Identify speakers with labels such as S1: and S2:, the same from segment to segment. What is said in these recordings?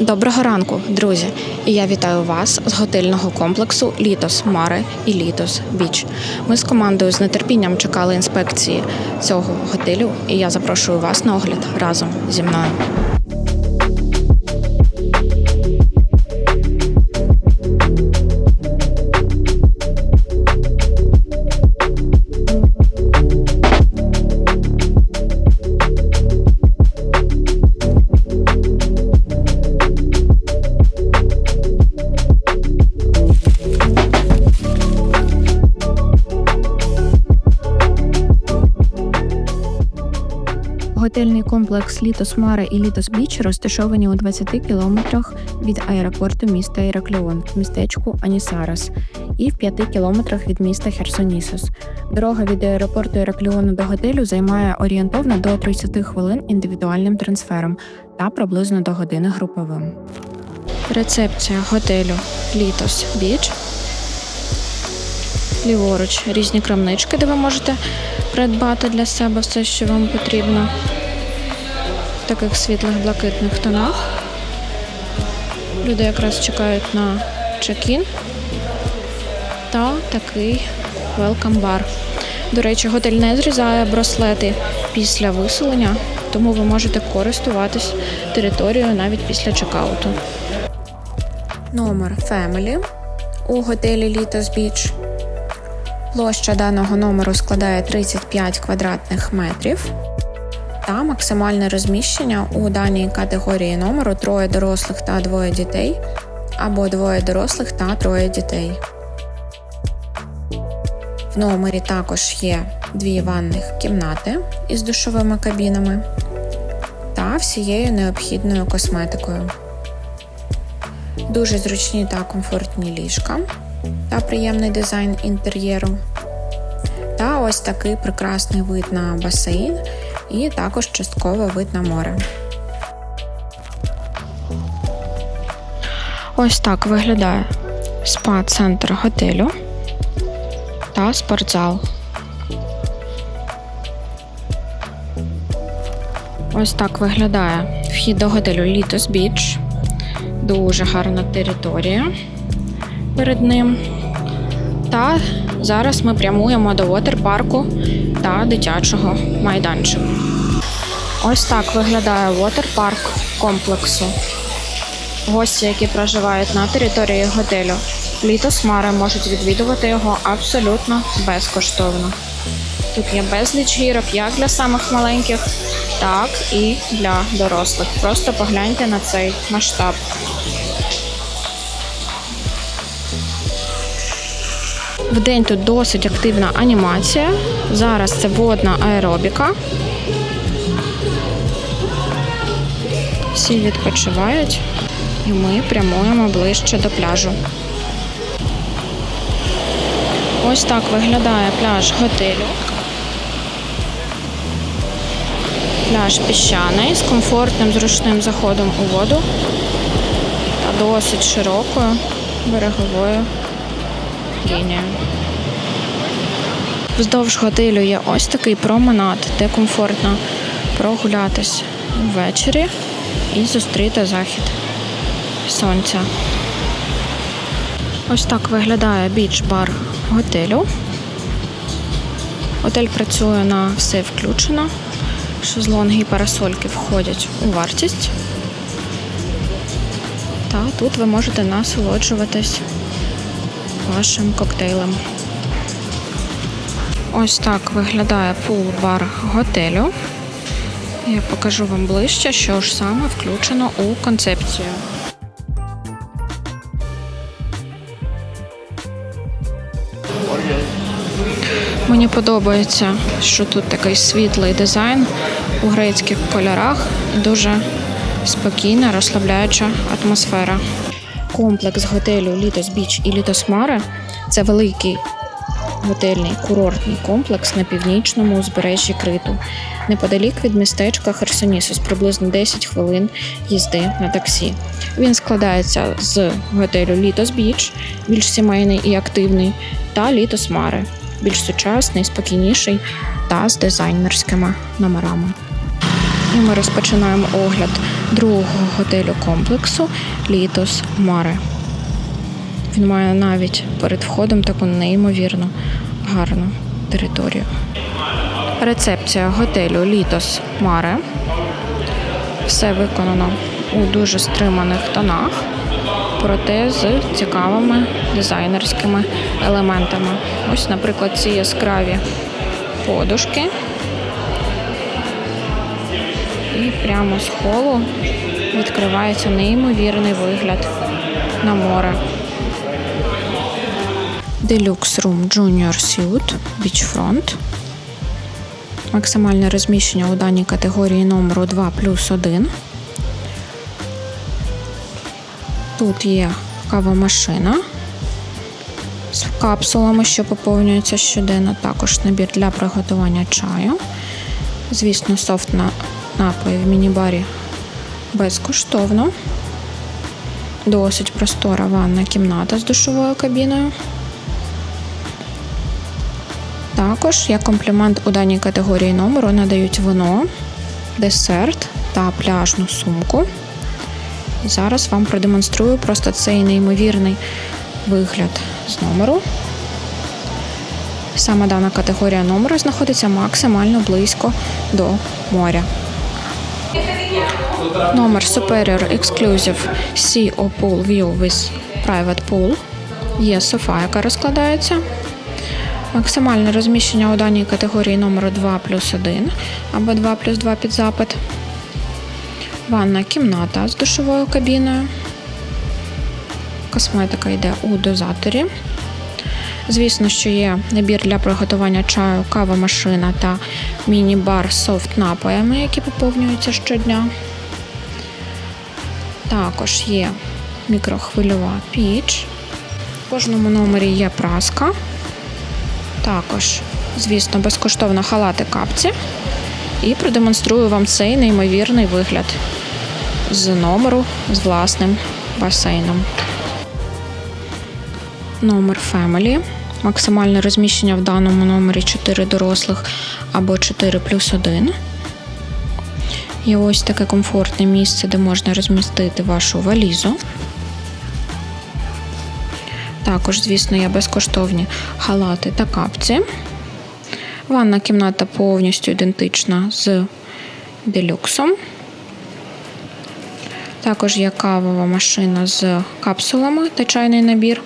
S1: Доброго ранку, друзі! І я вітаю вас з готельного комплексу Літос Маре і Літос Біч. Ми з командою з нетерпінням чекали інспекції цього готелю, і я запрошую вас на огляд разом зі мною. Готельний комплекс Літос Маре і Літос Біч розташовані у 20 кілометрах від аеропорту міста Іракліон, в містечку Анісарас, і в 5 кілометрах від міста Херсонісос. Дорога від аеропорту Іракліону до готелю займає орієнтовно до 30 хвилин індивідуальним трансфером та приблизно до години груповим. Рецепція готелю Літос Біч. Ліворуч різні крамнички, де ви можете придбати для себе все, що вам потрібно. В таких світлих блакитних тонах. Люди якраз чекають на чек-ін та такий welcome бар. До речі, готель не зрізає браслети після виселення, тому ви можете користуватись територією навіть після чекауту. Номер Family у готелі Літос Біч. Площа даного номеру складає 35 квадратних метрів. Та максимальне розміщення у даній категорії номеру троє дорослих та двоє дітей, або двоє дорослих та троє дітей. В номері також є дві ванних кімнати із душовими кабінами та всією необхідною косметикою. Дуже зручні та комфортні ліжка та приємний дизайн інтер'єру. Та ось такий прекрасний вид на басейн і також частково вид на море. Ось так виглядає спа-центр готелю та спортзал. Ось так виглядає вхід до готелю Літос Біч. Дуже гарна територія перед ним. Та зараз ми прямуємо до вотерпарку та дитячого майданчику. Ось так виглядає вотерпарк комплексу. Гості, які проживають на території готелю Літос Маре, можуть відвідувати його абсолютно безкоштовно. Тут є безліч гірок як для самих маленьких, так і для дорослих. Просто погляньте на цей масштаб. Вдень тут досить активна анімація. Зараз це водна аеробіка. Всі відпочивають, і ми прямуємо ближче до пляжу. Ось так виглядає пляж готелю. Пляж піщаний з комфортним зручним заходом у воду та досить широкою береговою лінією. Вздовж готелю є ось такий променад, де комфортно прогулятись ввечері і зустріти захід сонця. Ось так виглядає біч-бар готелю. Готель працює на все включено. Шезлонги і парасольки входять у вартість. Та тут ви можете насолоджуватись вашим коктейлем. Ось так виглядає пул-бар готелю. Я покажу вам ближче, що ж саме включено у концепцію. Мені подобається, що тут такий світлий дизайн у грецьких кольорах. Дуже спокійна, розслабляюча атмосфера. Комплекс готелю Літос Біч і Літос Маре це великий готельний курортний комплекс на північному узбережжі Криту, неподалік від містечка Херсонісос, приблизно 10 хвилин їзди на таксі. Він складається з готелю Літос Біч, більш сімейний і активний, та Літос Маре, більш сучасний, спокійніший та з дизайнерськими номерами. І ми розпочинаємо огляд другого готелю комплексу Літос Маре. Він має навіть перед входом таку неймовірно гарну територію. Рецепція готелю Літос Маре. Все виконано у дуже стриманих тонах, проте з цікавими дизайнерськими елементами. Ось, наприклад, ці яскраві подушки. І прямо з холу відкривається неймовірний вигляд на море. Deluxe Room Junior Suite Beachfront. Максимальне розміщення у даній категорії номеру 2 плюс 1. Тут є кавомашина з капсулами, що поповнюються щоденно. Також набір для приготування чаю. Звісно, софт на напої в міні-барі безкоштовно. Досить простора ванна кімната з душовою кабіною. Також як комплімент у даній категорії номеру надають вино, десерт та пляжну сумку. І зараз вам продемонструю просто цей неймовірний вигляд з номеру. Саме дана категорія номеру знаходиться максимально близько до моря. Номер Superior Exclusive or Pool View with Private Pool. Є софа, яка розкладається. Максимальне розміщення у даній категорії номеру 2 плюс 1 або 2 плюс 2 під запит. Ванна кімната з душовою кабіною. Косметика йде у дозаторі. Звісно, що є набір для приготування чаю, кава-машина та міні-бар з софт-напоями, які поповнюються щодня. Також є мікрохвильова піч. В кожному номері є праска. Також, звісно, безкоштовно халати капці. І продемонструю вам цей неймовірний вигляд з номеру з власним басейном. Номер Family. Максимальне розміщення в даному номері 4 дорослих або 4 плюс 1. І ось таке комфортне місце, де можна розмістити вашу валізу. Також, звісно, є безкоштовні халати та капці. Ванна кімната повністю ідентична з делюксом. Також є кавова машина з капсулами та чайний набір,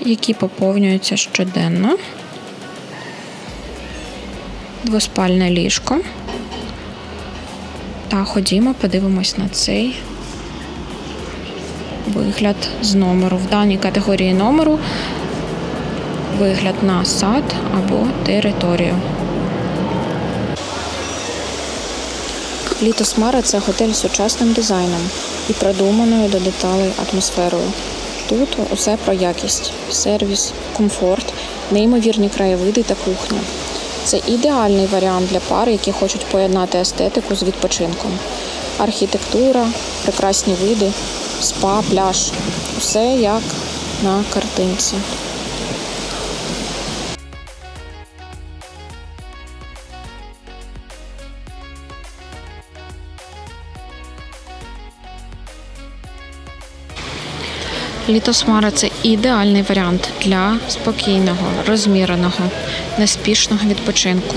S1: які поповнюються щоденно. Двоспальне ліжко. Та ходімо, подивимось на цей вигляд з номеру. В даній категорії номеру вигляд на сад або територію. Літос Мара це готель з сучасним дизайном і продуманою до деталей атмосферою. Тут усе про якість, сервіс, комфорт, неймовірні краєвиди та кухня. Це ідеальний варіант для пари, які хочуть поєднати естетику з відпочинком. Архітектура, прекрасні види, спа, пляж. Усе як на картинці. Літосмара це ідеальний варіант для спокійного, розміреного, неспішного відпочинку,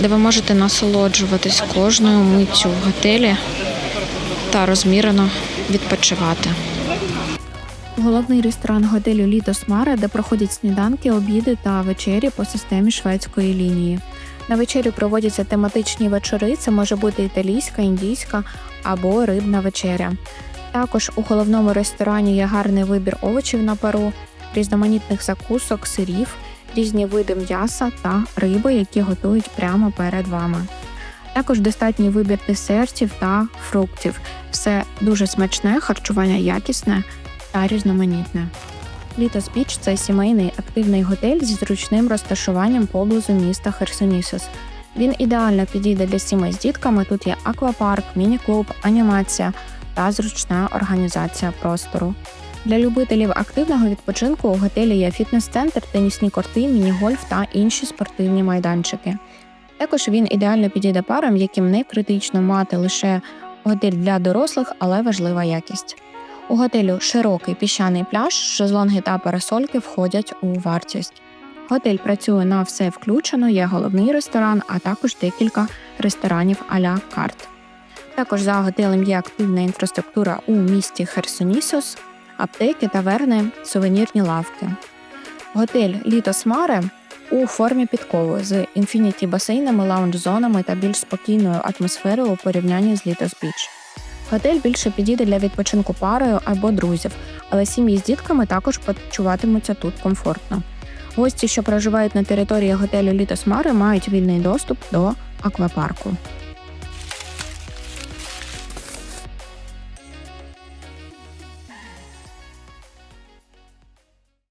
S1: де ви можете насолоджуватись кожною миттю в готелі та розмірено відпочивати. Головний ресторан готелю Літос Мара, де проходять сніданки, обіди та вечері по системі шведської лінії. На вечері проводяться тематичні вечори. Це може бути італійська, індійська або рибна вечеря. Також у головному ресторані є гарний вибір овочів на пару, різноманітних закусок, сирів, різні види м'яса та риби, які готують прямо перед вами. Також достатній вибір десертів та фруктів. Все дуже смачне, харчування якісне та різноманітне. Літос Біч це сімейний активний готель зі зручним розташуванням поблизу міста Херсонісос. Він ідеально підійде для сімей з дітками. Тут є аквапарк, міні-клуб, анімація та зручна організація простору. Для любителів активного відпочинку у готелі є фітнес-центр, тенісні корти, міні-гольф та інші спортивні майданчики. Також він ідеально підійде парам, яким не критично мати лише готель для дорослих, але важлива якість. У готелю широкий піщаний пляж, шезлонги та парасольки входять у вартість. Готель працює на все включено, є головний ресторан, а також декілька ресторанів а-ля карт. Також за готелем є активна інфраструктура у місті Херсонісос, аптеки, таверни, сувенірні лавки. Готель Літос Маре у формі підкови з інфініті басейнами, лаунж-зонами та більш спокійною атмосферою у порівнянні з Літос Біч. Готель більше підійде для відпочинку парою або друзів, але сім'ї з дітками також почуватимуться тут комфортно. Гості, що проживають на території готелю Літос Маре, мають вільний доступ до аквапарку.